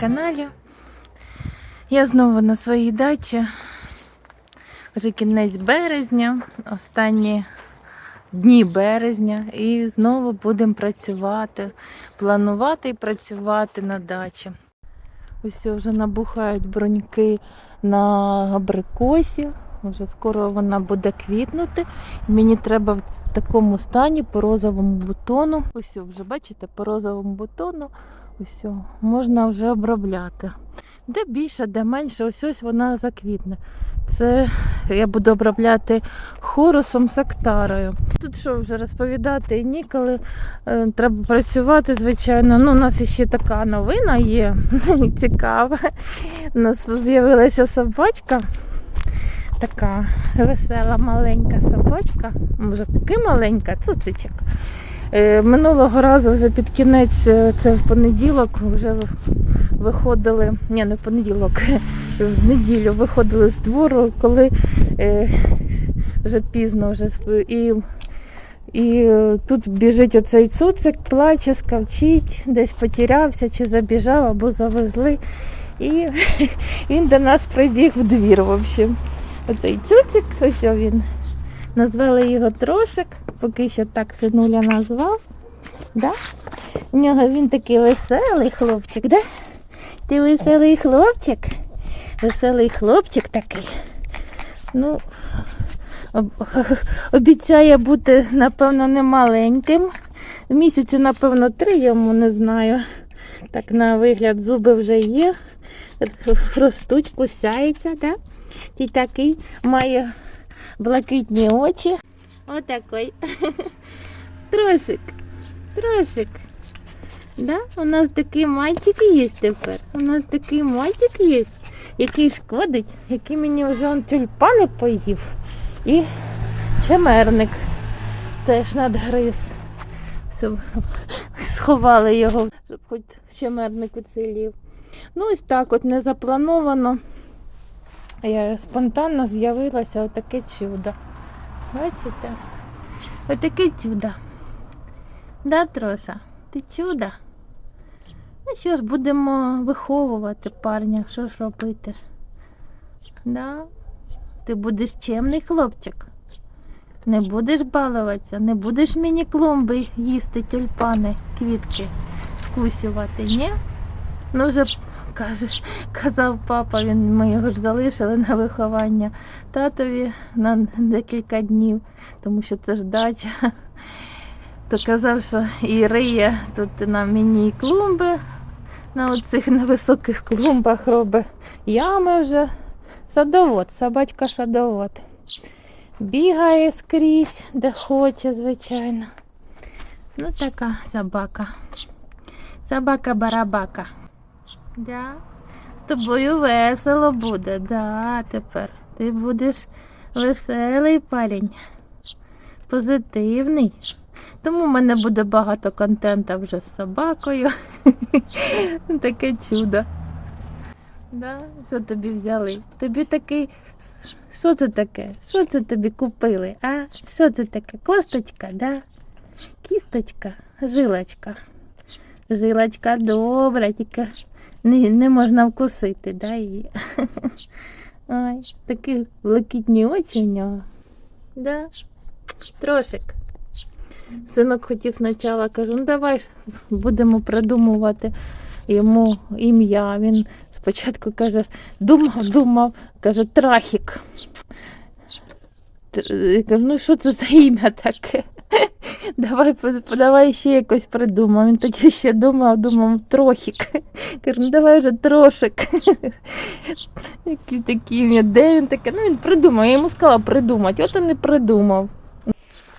каналі. Я знову на своїй дачі. Вже кінець березня, останні дні березня, і знову будемо працювати, планувати і працювати на дачі. Ось вже набухають броньки на абрикосі. Вже скоро вона буде квітнути. Мені треба в такому стані по розовому бутону. Ось вже бачите, по розовому бутону. Ось можна вже обробляти. Де більше, де менше, ось ось вона заквітне. Це я буду обробляти хорусом сактарою. Тут що вже розповідати ніколи. Е, Треба працювати, звичайно. Ну, у нас ще така новина є цікава. У нас з'явилася собачка. Така весела маленька собачка. Може, таки маленька, цуцичок. Е, Минулого разу вже під кінець, е, це в понеділок, вже виходили, ні, не в понеділок, в неділю виходили з двору, коли е, вже пізно вже і, і тут біжить оцей цуцик, плаче, скавчить, десь потерявся чи забіжав або завезли. І він до нас прибіг в двір. В общем. Оцей цуцик, ось він. Назвали його трошик, поки що так синуля назвав. Да? У нього він такий веселий хлопчик, да? Ти веселий хлопчик? Веселий хлопчик такий. Ну, об- обіцяє бути, напевно, не маленьким. В місяці, напевно, три йому не знаю. Так, на вигляд, зуби вже є. Ростуть, кусаються, да? І такий має блакитні очі. Отакий. Трошик. Трошик. Да? У нас такий мальчик є тепер. У нас такий мальчик є, який шкодить, який мені вже он тюльпани поїв. І чемерник теж надгриз. Все, Сховали його, щоб хоч чемерник уцілів. Ну, ось так от не заплановано. Спонтанно з'явилося отаке чудо. Бачите? Отаке чудо. Да, Троша? Ти чудо? Ну що ж, будемо виховувати парня, що ж робити? Да? Ти будеш чемний хлопчик. Не будеш балуватися, не будеш мені клумби їсти тюльпани, квітки, скусювати, ні? Ну вже каже, казав папа, він, ми його ж залишили на виховання татові на декілька днів, тому що це ж дача. То казав, що і риє тут на міні клумби, на оцих невисоких клумбах робить ями вже. Садовод, собачка садовод. Бігає скрізь, де хоче, звичайно. Ну, така собака. Собака-барабака. Да? З тобою весело буде, да, тепер. Ти будеш веселий парень, позитивний. Тому в мене буде багато контента вже з собакою. Таке чудо. Да? Що тобі взяли? Тобі такий. Що це таке? Що це тобі купили? А? Що це таке? Косточка, да? Кісточка, жилочка. Жилочка добра, тільки не, не можна вкусити, да, її. Ой, такі блакитні очі у нього. Да? Трошик. Синок хотів спочатку, кажу, ну давай будемо придумувати йому ім'я. Він спочатку каже, думав, думав, каже, трахік. Я кажу, ну що це за ім'я таке? Давай, давай ще якось придумав. Він тоді ще думав, думав, трохік. Кажу, ну давай вже трошик. Такі ім'я, де він таке? Ну він придумав, я йому сказала придумати, от і не придумав.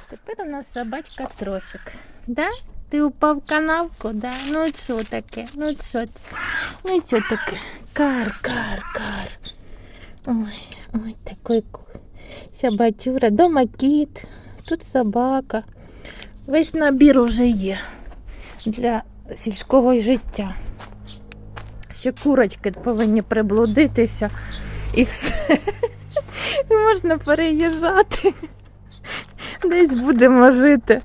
Тепер у нас собачка трошик. Да? Ти упав в канавку, да? Ну от що таке? Ну от що? Ну і що таке? Кар, кар, кар. Ой, ой, такий собачура. Дома кіт, тут собака. Весь набір уже є для сільського життя. Ще курочки повинні приблудитися і все. Можна переїжджати. Десь будемо жити.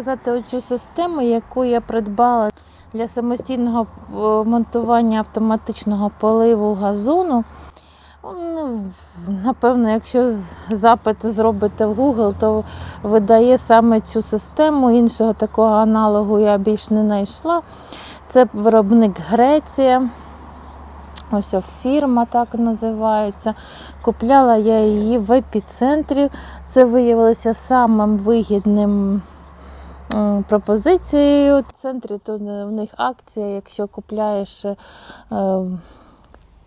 Показати оцю систему, яку я придбала для самостійного е, монтування автоматичного поливу газону. Ну, напевно, якщо запит зробите в Google, то видає саме цю систему. Іншого такого аналогу я більш не знайшла. Це виробник Греція. Ось фірма так називається. Купляла я її в епіцентрі. Це виявилося самим вигідним м, пропозицією. В центрі е, в них акція, якщо купляєш е,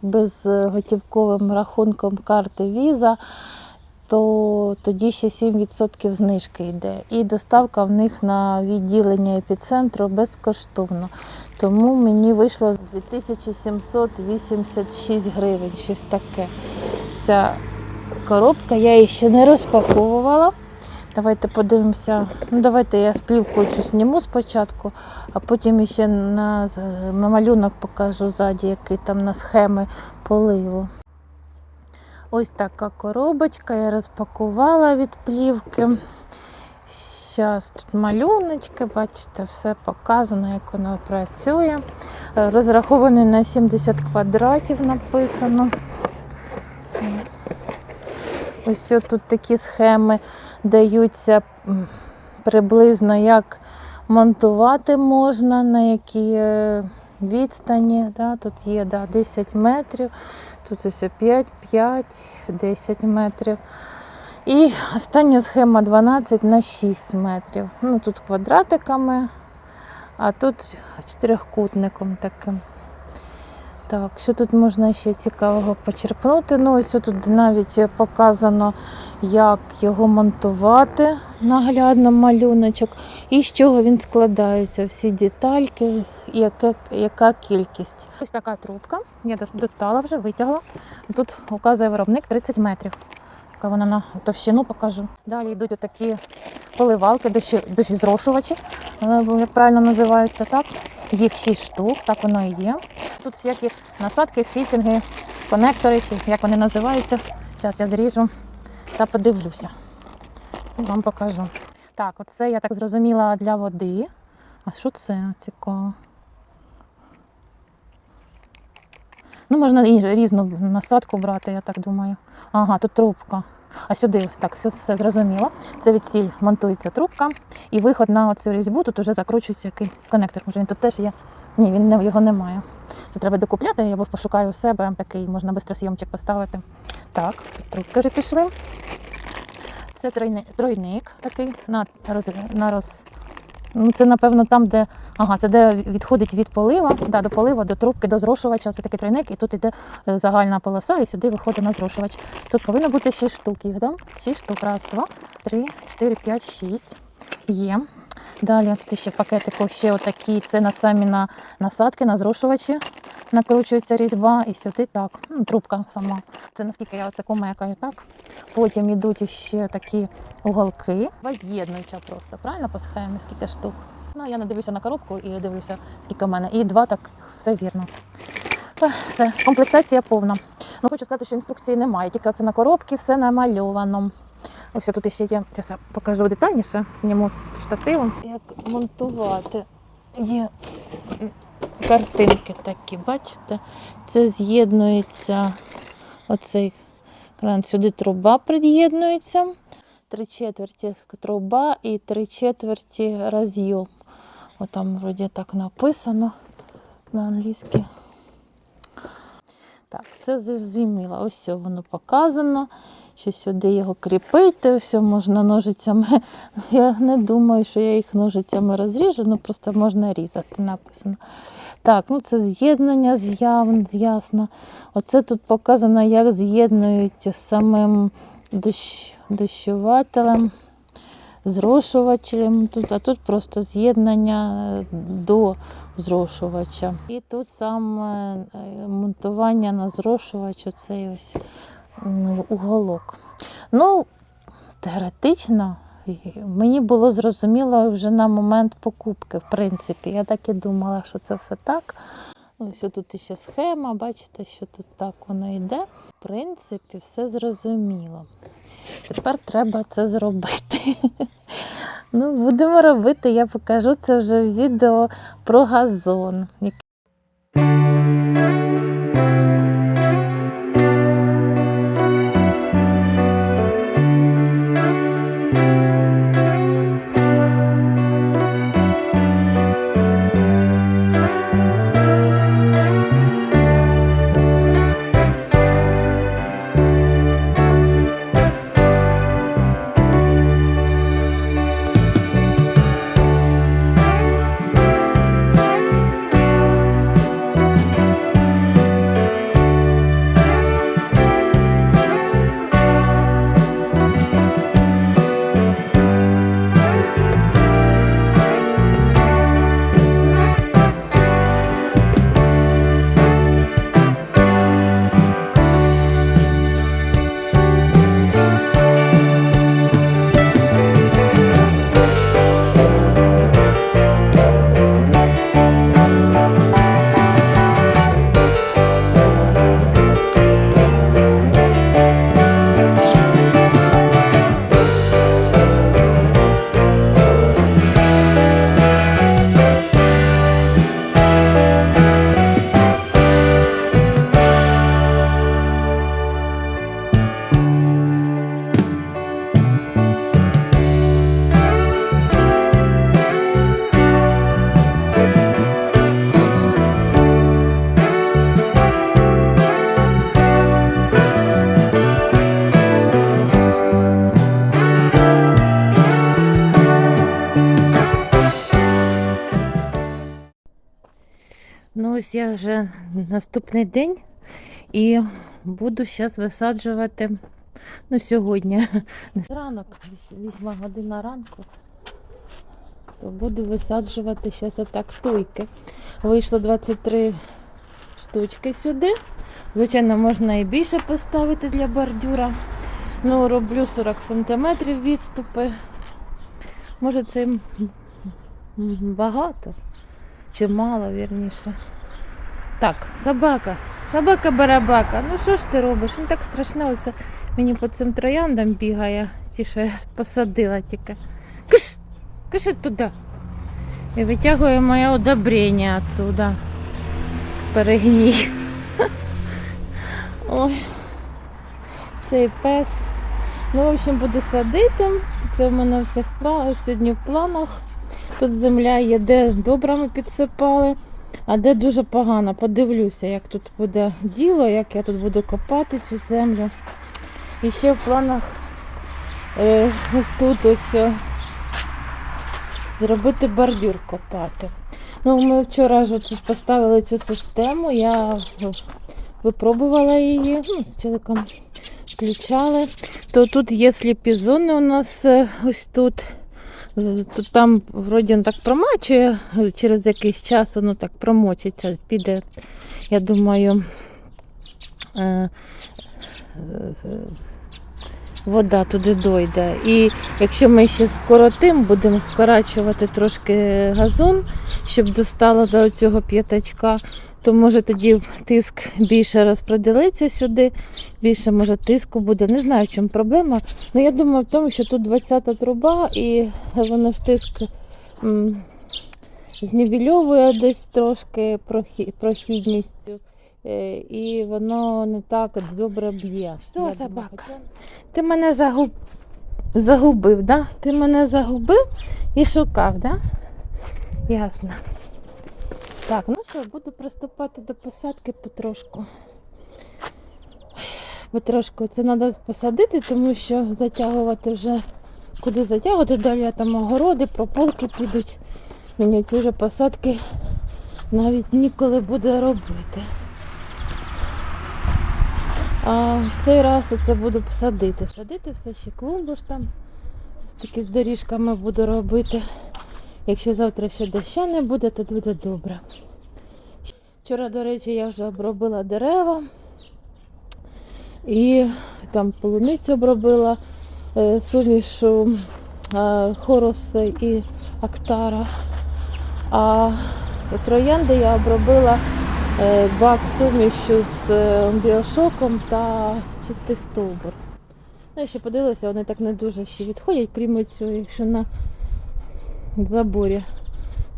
безготівковим рахунком карти Visa, то тоді ще 7% знижки йде. І доставка в них на відділення епіцентру безкоштовно. Тому мені вийшло 2786 гривень, щось таке. Ця коробка, я її ще не розпаковувала. Давайте подивимося. Ну, давайте я сплівку цю зніму спочатку, а потім ще на, малюнок покажу ззаді, який там на схеми поливу. Ось така коробочка, я розпакувала від плівки. Зараз тут малюночки, бачите, все показано, як воно працює. Розрахований на 70 квадратів написано. Ось тут такі схеми даються приблизно, як монтувати можна, на які е, відстані. Да? Тут є да, 10 метрів, тут ось 5, 5, 10 метрів. І остання схема 12 на 6 метрів. Ну, тут квадратиками, а тут чотирьохкутником таким. Так, що тут можна ще цікавого почерпнути? Ну, ось тут навіть показано, як його монтувати, наглядно малюночок, і з чого він складається, всі детальки, яка, яка кількість. Ось така трубка. Я достала вже, витягла. Тут указує виробник 30 метрів. Яка вона на товщину покажу. Далі йдуть отакі поливалки, дощі, дощозрошувачі, е, як правильно називаються так. Їх 6 штук, так воно і є. Тут всякі насадки, фітінги, конектори, чи як вони називаються. Зараз я зріжу та подивлюся. Вам покажу. Так, оце я так зрозуміла для води. А що це цікаво? Ну, можна і різну насадку брати, я так думаю. Ага, тут трубка. А сюди, так, все, все зрозуміло. Це від стіль монтується трубка, і виход на оцю різьбу тут вже закручується який коннектор. Може він тут теж є. Ні, він не, його немає. Це треба докупляти, я пошукаю у себе такий, можна бистросйомчик поставити. Так, трубки вже пішли. Це тройник, тройник такий на роз, на роз. Ну, це, напевно, там, де. Ага, це де відходить від полива, да, до полива, до трубки, до зрошувача. Це такий тройник, і тут йде е, загальна полоса, і сюди виходить на зрошувач. Тут повинно бути 6 штук їх, да? 6 штук. Раз, два, три, чотири, п'ять, шість. Є. Далі тут ще пакетику ще отакі. Це на самі на насадки, на зрошувачі. Накручується різьба і сюди так. Ну, трубка сама. Це наскільки я оце комекаю, так? Потім йдуть ще такі уголки. З'єднуюча просто, правильно по скільки штук. Ну, я не дивлюся на коробку і дивлюся, скільки в мене. І два так, все вірно. Все, комплектація повна. Ну, хочу сказати, що інструкції немає, тільки оце на коробці все намальовано. Ось тут ще є, зараз покажу детальніше, зніму з штативом. Як монтувати. Є картинки такі, бачите? Це з'єднується оцей кран. Сюди труба під'єднується. Три четверті труба і три четверті роз'єм. Отам вроді так написано на англійській. Так, це зрозуміло. Ось воно показано, що сюди його кріпити, все можна ножицями. Я не думаю, що я їх ножицями розріжу, ну просто можна різати, написано. Так, ну це з'єднання з'яв, ясно. Оце тут показано, як з'єднують з самим дощ, дощувателем, зрошувачем. Тут, а тут просто з'єднання до зрошувача. І тут саме е, монтування на зрошувач, оцей ось м, уголок. Ну, теоретично. Мені було зрозуміло вже на момент покупки, в принципі. Я так і думала, що це все так. Ну, Ось тут ще схема, бачите, що тут так воно йде. В принципі, все зрозуміло. Тепер треба це зробити. Ну, будемо робити, я покажу це вже в відео про газон. Ось я вже наступний день і буду зараз висаджувати. Ну, сьогодні ранок, 8 година ранку, то буду висаджувати зараз отак туйки. Вийшло 23 штучки сюди. Звичайно, можна і більше поставити для бордюра. Ну, роблю 40 см відступи. Може, це багато чи мало, вірніше. Так, собака. Собака барабака. Ну що ж ти робиш? Він так страшно оце мені по цим трояндам бігає, ті, що я посадила тільки. Киш! Киши туди. І витягує моє одобрення оттуда. Перегній. Ой. Цей пес. Ну, в общем, буду садити. Це в мене все в планах, сьогодні в планах. Тут земля є, де добре ми підсипали, а де дуже погано. Подивлюся, як тут буде діло, як я тут буду копати цю землю. І ще в планах е, ось тут ось е, зробити бордюр копати. Ну, ми вчора ж оце поставили цю систему, я е, випробувала її, ну, з чоловіком включали. То тут є сліпі зони у нас е, ось тут. Там вроді так промачує, через якийсь час воно так промочиться, піде, я думаю, е, е, вода туди дойде. І якщо ми ще скоротим, будемо скорачувати трошки газон, щоб достало до цього п'ятачка, то може тоді тиск більше розпределиться сюди, більше може тиску буде. Не знаю, в чому проблема. Ну, я думаю в тому, що тут 20-та труба і воно ж тиск знівельовує десь трошки прохідністю. Е, І воно не так добре б'є. Все, собака. Ти мене загуб... загубив, да? Ти мене загубив і шукав, да? Ясно. Так, ну що, буду приступати до посадки потрошку. Потрошку це треба посадити, тому що затягувати вже куди затягувати, далі там огороди, прополки підуть. Мені ці вже посадки навіть ніколи буде робити. А цей раз оце буду садити. Садити все ще клумбу ж там. Такі з доріжками буду робити. Якщо завтра ще доща не буде, то буде добре. Вчора, до речі, я вже обробила дерева і там полуницю обробила е, сумішу е, хороси і актара. А троянди я обробила бак сумішю з е, біошоком та чистий стовбур. Ну, я ще подивилася, вони так не дуже ще відходять, крім цього, якщо на заборі.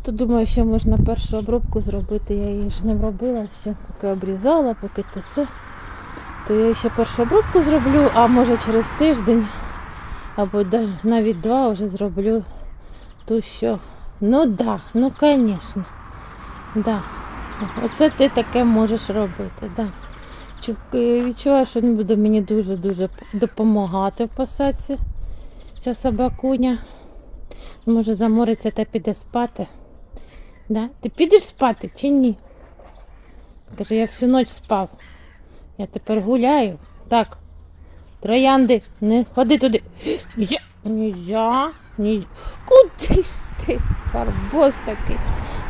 То думаю, що можна першу обробку зробити. Я її ж не робила ще, поки обрізала, поки те все. То я ще першу обробку зроблю, а може через тиждень, або навіть два вже зроблю ту що. Ну да, ну звісно. Да. Оце ти таке можеш робити. Да. Е, Відчуваю, що він буде мені дуже-дуже допомагати в посадці. Ця собакуня. Може замориться та піде спати. Да? Ти підеш спати чи ні? Каже, я всю ніч спав. Я тепер гуляю. Так. Троянди, не ходи туди. Нельзя, нельзя, нельзя. Куди ж ти? Барбос такий.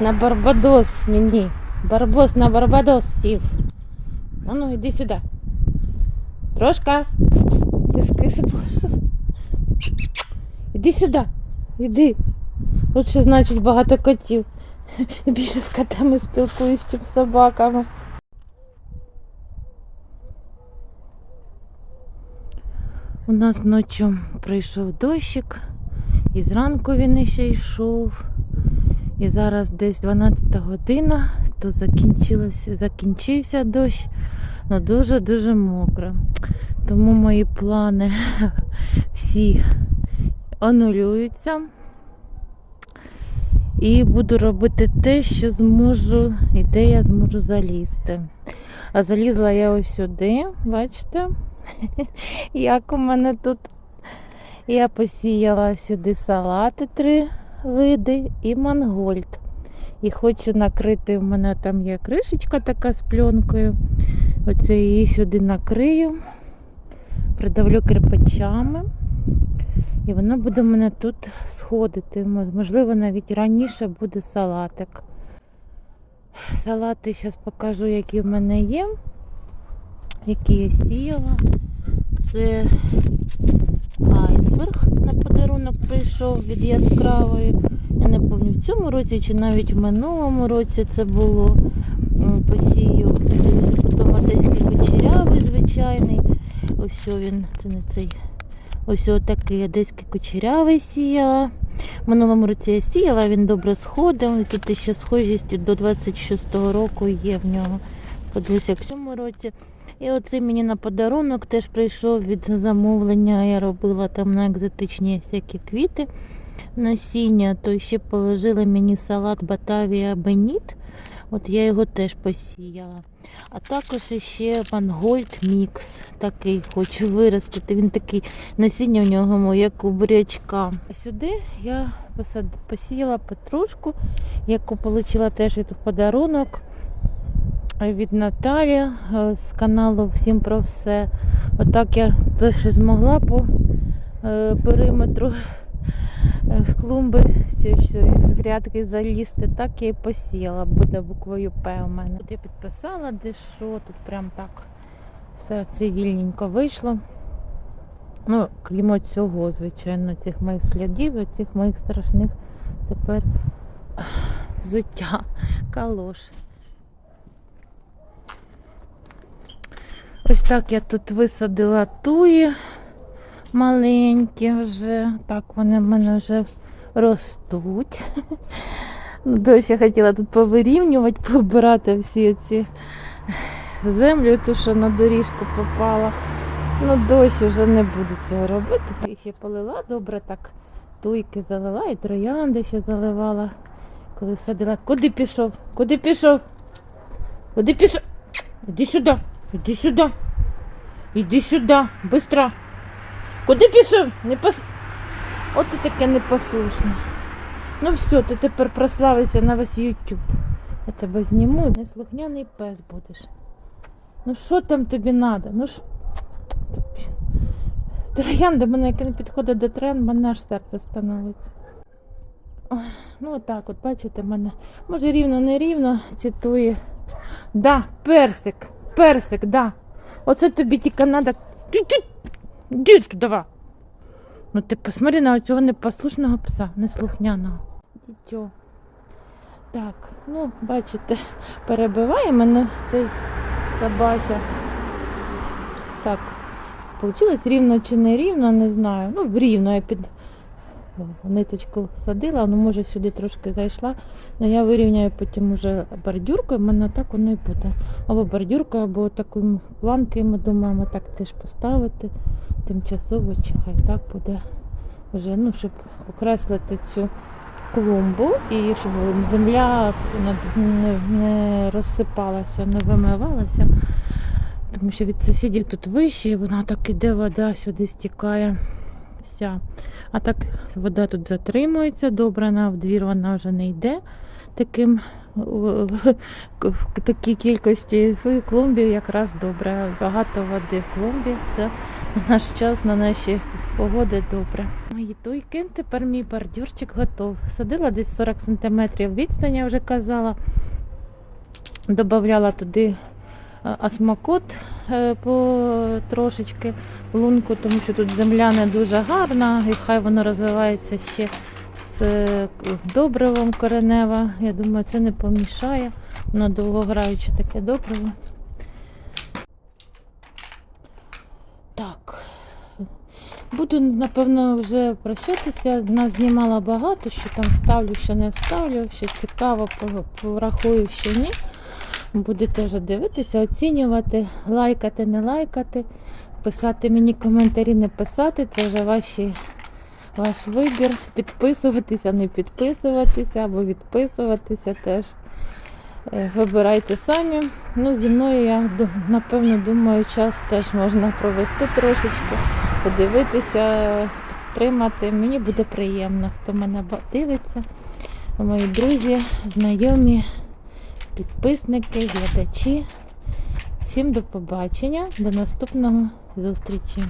На Барбадос мені. Барбос на Барбадос сів. А ну, іди сюди. Трошка. Кис-кис, боже. Іди сюди. Іди. Лучше, значить, багато котів. Більше з котами спілкуюсь, чим з собаками. У нас ночі прийшов дощик, і зранку він ще йшов. І зараз десь 12 година, то закінчився дощ, але дуже-дуже мокро. Тому мої плани всі анулюються. І буду робити те, що зможу, і де я зможу залізти. А залізла я ось сюди, бачите, як у мене тут. Я посіяла сюди салати три види і мангольд. І хочу накрити, в мене там є кришечка така з пленкою. Оце її сюди накрию, придавлю кирпичами. І вона буде в мене тут сходити. Можливо, навіть раніше буде салатик. Салати зараз покажу, які в мене є, які я сіяла. Це айсберг на подарунок прийшов від яскравої. Я не пам'ятаю, в цьому році чи навіть в минулому році це було. Посію. Потім одеський кучерявий звичайний. Ось він, це не цей. Ось отакий одеський кучерявий сіяла. В минулому році я сіяла, він добре сходив. Тут ще схожістю до 26-го року є в нього. Подивлюся, як в цьому році. І оцей мені на подарунок теж прийшов від замовлення. Я робила там на екзотичні всякі квіти насіння. То ще положили мені салат Батавія Беніт. От я його теж посіяла. А також ще Мангольд Мікс. Такий хочу виростити. Він такий насіння в нього, як у бурячка. А сюди я посіяла петрушку, яку отримала теж від подарунок від Наталі е, з каналу Всім про все. Отак я те, що змогла по е, периметру е, клумби цієї цієї грядки залізти, так я і посіяла. Буде буквою П у мене. Тут я підписала де що, тут прям так все цивільненько вийшло. Ну, крім цього, звичайно, цих моїх слідів, цих моїх страшних тепер взуття, калош. Ось так я тут висадила туї маленькі вже. Так вони в мене вже ростуть. Ну, Дощ я хотіла тут повирівнювати, побирати всі ці землю, ту, що на доріжку попала. Ну, дощ вже не буду цього робити. Так ще полила добре, так туйки залила і троянди ще заливала, коли садила. Куди пішов? Куди пішов? Куди пішов? Іди сюди, іди сюди. Іди сюди, быстро. Куди пішов? Не пос... От ти таке непослушне. Ну все, ти тепер прославився на весь YouTube. Я тебе зніму, неслухняний пес будеш. Ну що там тобі треба? Ну що? Тобі. Троянда мене, яке не підходить до троянд, мене аж серце становиться. Ну отак, от бачите мене. Може рівно, не рівно цитує. Да, персик, персик, да. Оце тобі тільки треба. Іди туди. Ну ти посмотри на цього непослушного пса, неслухняного. Дітьо. Так, ну, бачите, перебиває мене цей собася. Так, Получилось рівно чи не рівно, не знаю. Ну, рівно я під ниточку садила, воно може сюди трошки зайшла. але я вирівняю потім уже бордюркою, в мене так воно і буде. Або бордюркою, або таким планки ми думаємо так теж поставити тимчасово, чи хай так буде вже, ну, щоб окреслити цю клумбу і щоб земля не розсипалася, не вимивалася. Тому що від сусідів тут вище, і вона так іде, вода сюди стікає. Вся. А так вода тут затримується, добрана, в двір вона вже не йде таким в такій кількості. В клумбі якраз добре. Багато води в клумбі. Це на наш час, на наші погоди добре. Мої туйки, тепер мій бордюрчик готов. Садила десь 40 см відстань, я вже казала. Добавляла туди осмакот е, трошечки лунку, тому що тут земля не дуже гарна, і хай воно розвивається ще з е, добривом коренева. Я думаю, це не помішає. Воно довгограюче таке добриво. Так. Буду, напевно, вже прощатися. Нас Знімала багато, що там ставлю, що не вставлю, що цікаво, порахую, що ні. Будете вже дивитися, оцінювати, лайкати, не лайкати, писати мені коментарі, не писати. Це вже ваші, ваш вибір. Підписуватися, не підписуватися або відписуватися теж. Е, Вибирайте самі. Ну, зі мною я напевно думаю, час теж можна провести трошечки, подивитися, підтримати. Мені буде приємно, хто мене дивиться. Мої друзі, знайомі, підписники, глядачі. Всім до побачення, до наступного зустрічі.